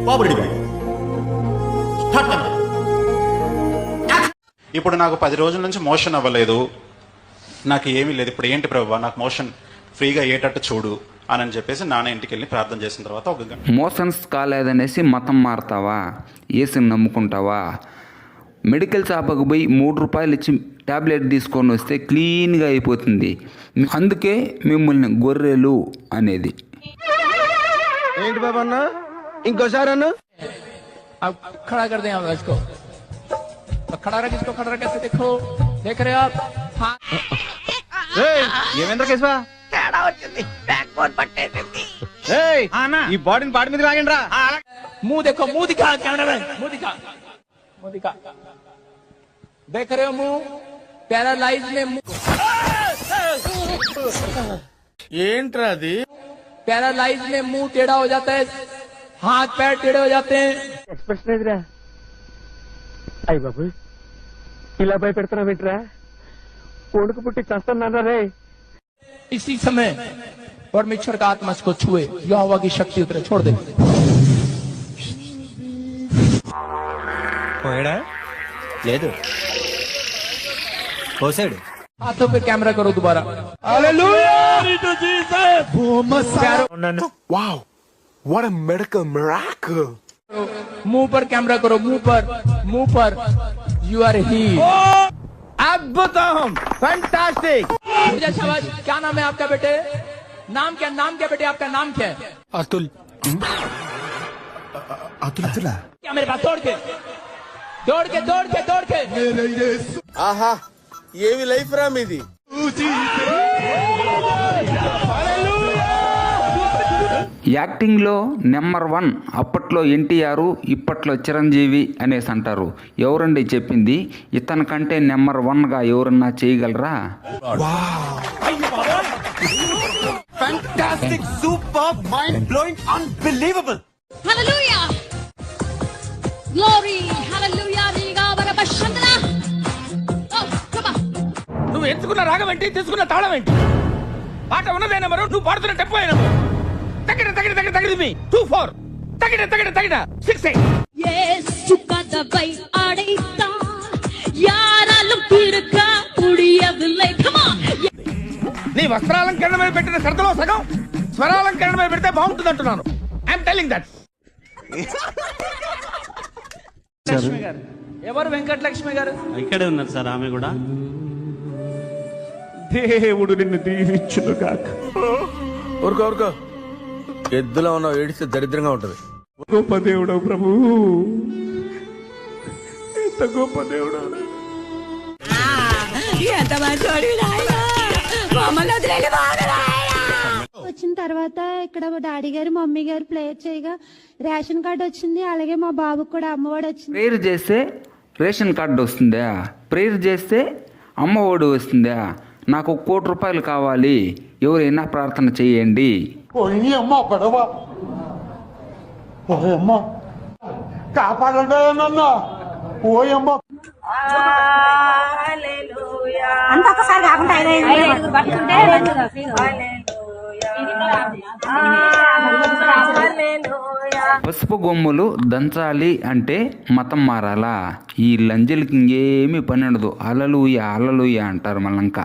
Start ఇప్పుడు నాకు పది రోజుల నుంచి మోషన్ అవ్వలేదు. నాకు ఏమీ లేదు. ఇప్పుడు ఏంటి ప్రభు? నాకు మోషన్ ఫ్రీగా అయ్యేటట్టు చూడు అని అని చెప్పేసి నాన్న ఇంటికి వెళ్ళి ప్రార్థన చేసిన తర్వాత ఒక గంట. మోషన్స్ కాలేదనేసి మతం మారుతావా? ఏసుని నమ్ముకుంటావా? మెడికల్ షాప్కి పోయి మూడు రూపాయలు ఇచ్చి ట్యాబ్లెట్ తీసుకొని వస్తే క్లీన్గా అయిపోతుంది. అందుకే మిమ్మల్ని గొర్రెలు అనేది. ఏంటి బాబు అన్న? ఇంకోసారి అన్న अब खड़ा कर दें आप इसको अब खड़ा रख इसको खड़ा रख ऐसे देखो देख रहे हो आप हाँ ఏమేంద్ర కేశవా ఏయ్, ఈ బాడీని బాడీ మీద లాగండి రా मुंह देखो मुंह दिखा कैमरा में मुंह दिखा मुंह दिखा देख रहे हो मुंह पैरालाइज में मुंह ఏంట్రా అది पैरालाइज में मुंह टेढ़ा हो जाता है हाथ पैर टेढ़े हो जाते हैं ఎక్స్ప్రెషన్ ఎదురా అయ్యి బాబు ఇలా భయపెడుతున్నా వింటరా కొడుకు పుట్టి చస్తున్నారా రే इसी समय परमेश्वर का आत्मा इसको छुए यहोवा की शक्ति उतरे छोड़ दे పోయాడా లేదు పోసాడు हाथों पे कैमरा करो दोबारा प्यारो Wow, What a medical miracle! मुँह पर कैमरा करो मुँह पर मुँह पर। यू आर ही अद्भुतम फैंटास्टिक मुझे अच्छा शबाज क्या नाम है आपका बेटे? नाम क्या नाम क्या बेटे आपका नाम क्या है? अतुल। hmm? अतुल अतुल क्या मेरे पास दौड़ के। दौड़ के दौड़ के दौड़ के। आहा ये भी लाइफ रामी थी యాక్టింగ్లో నెంబర్ వన్ అప్పట్లో ఎన్టీఆర్ ఇప్పట్లో చిరంజీవి అనేసి అంటారు ఎవరండి చెప్పింది? ఇతని కంటే నెంబర్ వన్గా ఎవరన్నా చేయగలరా? Oh! నువ్వు ఎంచుకున్న రాగం ఏంటి? తీసుకున్న తాళం ఏంటి? పాట ఉన్నదే నెంబరు నువ్వు పాడుతున్న టెంపో అయిన తగిన తగిన తగిన తగిన మీ టూ ఫోర్ తగిన తగిన తగిన సిక్స్ ఎయిట్ இயேசு கதவை அடைத்தான் யாராலும் திறக்க முடியவில்லை Come on! నీ వస్త్రాలంకరణ మీద పెట్టిన శ్రద్ధలో సగం స్వరాలంకరణ మీద పెడితే బాగుంటుంది అంటున్నాను ఐఎమ్ టెల్లింగ్ దట్ ఎవరు వెంకటలక్ష్మి గారు ఇక్కడే ఉన్నారు సార్ ఆమె కూడా దేవుడు నిన్ను దీవించును కాక ఊరుకో ఊరుకో ఎద్దులో ఉన్నావు ఏడిస్తే దరిద్రంగా ఉంటది. గొప్ప దేవుడు ప్రభు. ఎంత గొప్ప దేవుడు. వచ్చిన తర్వాత ఇక్కడ మా డాడీ గారు మమ్మీ గారు ప్లేయర్ చేయగా రేషన్ కార్డు వచ్చింది అలాగే మా బాబుకి కూడా అమ్మఒడి వచ్చింది. ప్రేయర్ చేస్తే రేషన్ కార్డు వస్తుందా? ప్రేయర్ చేస్తే అమ్మ ఒడి వస్తుందా? నాకు ఒక కోటి రూపాయలు కావాలి. ఎవరైనా ప్రార్థన చేయండి. అంత ఒకసారి కాకుండా పసుపు గొమ్ములు దంచాలి అంటే మతం మారాలా? ఈ లంజలకి ఇంకేమీ పని ఉండదు. అలలుయ అలలుయ అంటారు మళ్ళంకా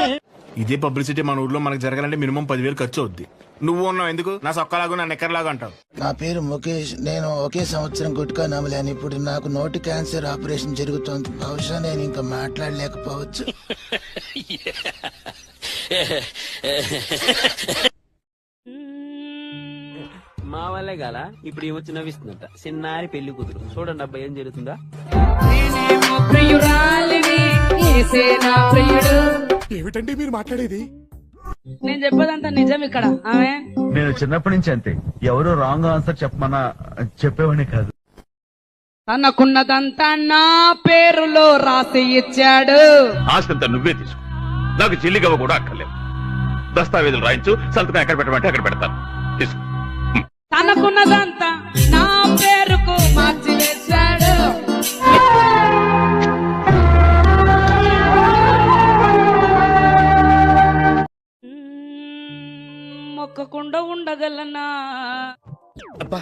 ఇదే పబ్లిసిటీ మన ఊర్లో మనకు జరగాలంటే మినిమం పదివేలు ఖర్చు అవుద్ది. నువ్వు ఉన్నావు ఎందుకు? నా సొక్కలాగా నా నెక్కర్లాగా అంటావు? నా పేరు ముఖేష్. నేను ఒకే సంవత్సరం గుట్కా నమ్మలేను ఇప్పుడు నాకు నోటి క్యాన్సర్ ఆపరేషన్ జరుగుతోంది. బహుశా నేను ఇంకా మాట్లాడలేకపోవచ్చు. మా వల్లే గాల ఇప్పుడు ఏమొచ్చి నవ్విస్తుందంట. చిన్నారి పెళ్ళి కూతురు. చూడండి అబ్బాయి ఏం జరుగుతుందా? ఏమిటండి మీరు మాట్లాడేది? నేను చెప్పదంతా నిజం ఇక్కడ. ఆమె? నేను చిన్నప్పటి నుంచి అంతే. ఎవరు రాంగ్ ఆన్సర్ చెప్పమన్నా చెప్పేవాడిని కాదు. తనకున్నదంతా నా పేరులో రాసి ఇచ్చాడు. ఆస్తంతా నువ్వే తీసుకో. నాకు చెల్లిగవ్వ కూడా అక్కర్లేదు. దస్తావేజులు రాయించు సంతకం ఎక్కడ పెట్టమంటే అక్కడ పెడతాను. తీసుకో. తనకున్నదంతా ఉండగలనా? అబ్బా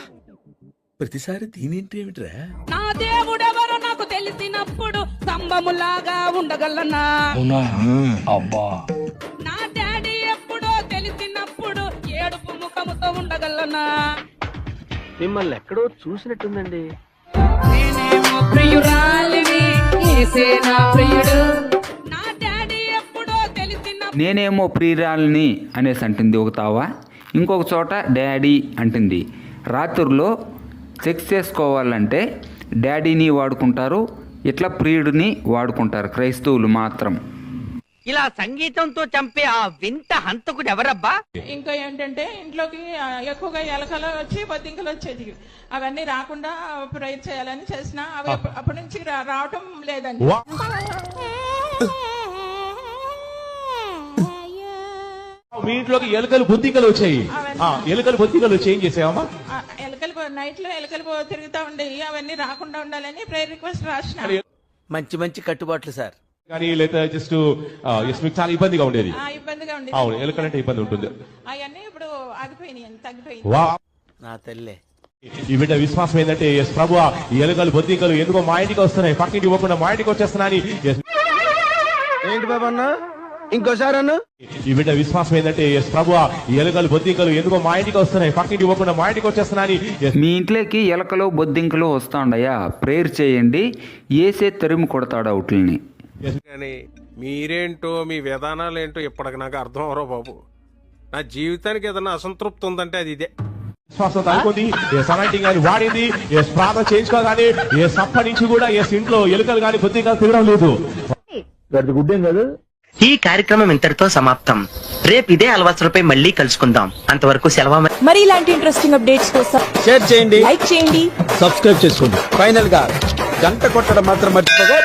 ప్రతిసారి దీనింటి ఏమిట్రా నా దేవుడెవరో నాకు తెలిసినప్పుడు స్తంభములాగా ఉండగలనా? అబ్బా. నా డాడీ ఎప్పుడో తెలిసినప్పుడు ఏడుపు ముఖముతో ఉండగలనా? మిమ్మల్ని ఎక్కడో చూసినట్టుందండి. నేనేమో ప్రియురాలిని నా ప్రియుడు. నా డాడీ ఎప్పుడో తెలిసిన నేనేమో ప్రియురాలని అనేసి అంటుంది ఒక తావ ఇంకొక చోట డాడీ అంటుంది. రాత్రుల్లో సెక్స్ చేసుకోవాలంటే డాడీని వాడుకుంటారు ఇట్లా ప్రియుడిని వాడుకుంటారు క్రైస్తవులు మాత్రం. ఇలా సంగీతంతో చంపే ఆ వింత హంతకుడు ఎవరబ్బా? ఇంకా ఏంటంటే ఇంట్లోకి ఎక్కువగా ఎలకలు వచ్చి బొద్దింకలు వచ్చేది. అవన్నీ రాకుండా ప్రేర్ చేయాలని చేసిన అవి అప్ప- అప్పటి నుంచి రా- రావటం లేదండి. మీ ఇంట్లోకి ఎలుకలు బుద్ధికలు వచ్చాయి. ఆ, ఎలుకలు బుద్ధికలు వచ్చి ఏం చేసావమ్మా? ఆ, ఎలకలు పో- నైట్లో ఎలకలు పో- తిరుగుతా ఉండేవి అవన్నీ రాకుండా ఉండాలని ప్రేయర్ రిక్వెస్ట్ రాసిన. మంచి మంచి కట్టుబాట్లు సార్. కానీ లేదా జస్ట్ ఎస్ మీకు చాలా ఇబ్బందిగా ఉండేది. ఆ, ఇబ్బందిగా ఉండేది. అవును ఎలుకలంటే ఇబ్బంది ఉంటుంది. అవన్నీ ఇప్పుడు ఆగిపోయినాయి తగ్గిపోయింది వా. నా తల్లే. ఈ బిడ్డ విశ్వాసం ఏంటంటే ఎస్ ప్రభు ఈ ఎలుకలు బొద్దింకలు ఎందుకో మా ఇంటికి వస్తున్నాయి. పక్కింటి ఇవ్వకుండా మా ఇంటికి వచ్చేస్తున్నాయని yes, ఏంటి బాబు అన్న? ఇంకోసారి అన్న. ఈ బిడ్డ విశ్వాసం ఏంటంటే ఎస్ ప్రభు ఎలుకలు బొద్దింకలు ఎందుకో మా ఇంటికి వస్తున్నాయి. పక్కింటి ఇవ్వకుండా మా ఇంటికి వచ్చేస్తున్నాయని yes, మీ ఇంట్లోకి ఎలకలు బొద్దింకలు వస్తాండయా ప్రేయర్ చేయండి. ఏసే తరిమి కొడతాడు అవుట్లని. కానీ మీరేంటో మీ విధానాలు ఏంటో ఇప్పటికి నాకు అర్థం అవరో బాబు. నా జీవితానికి ఏదైనా అసంతృప్తి ఉందంటే అది ఇదే. విశ్వాసం అనుకుంది ఏ సమైటింగ్ వాడింది. ఏ ప్రార్థన చేయించుకోగానే ఏ సప్ప నుంచి కూడా ఏ ఇంట్లో ఎలుకలు కానీ బొద్దింకలు తిరగడం లేదు. గుడ్డేం కాదు? ఈ కార్యక్రమం ఇంతటితో సమాప్తం. రేపు ఇదే అలవాసులపై మళ్ళీ కలుసుకుందాం. అంతవరకు సెలవు మరి ఇలాంటి ఇంట్రెస్టింగ్ అప్డేట్స్ కోసం షేర్ చేయండి. లైక్ చేయండి. సబ్స్క్రైబ్ చేసుకోండి. ఫైనల్గా గంట కొట్టడం మాత్రం మర్చిపోగా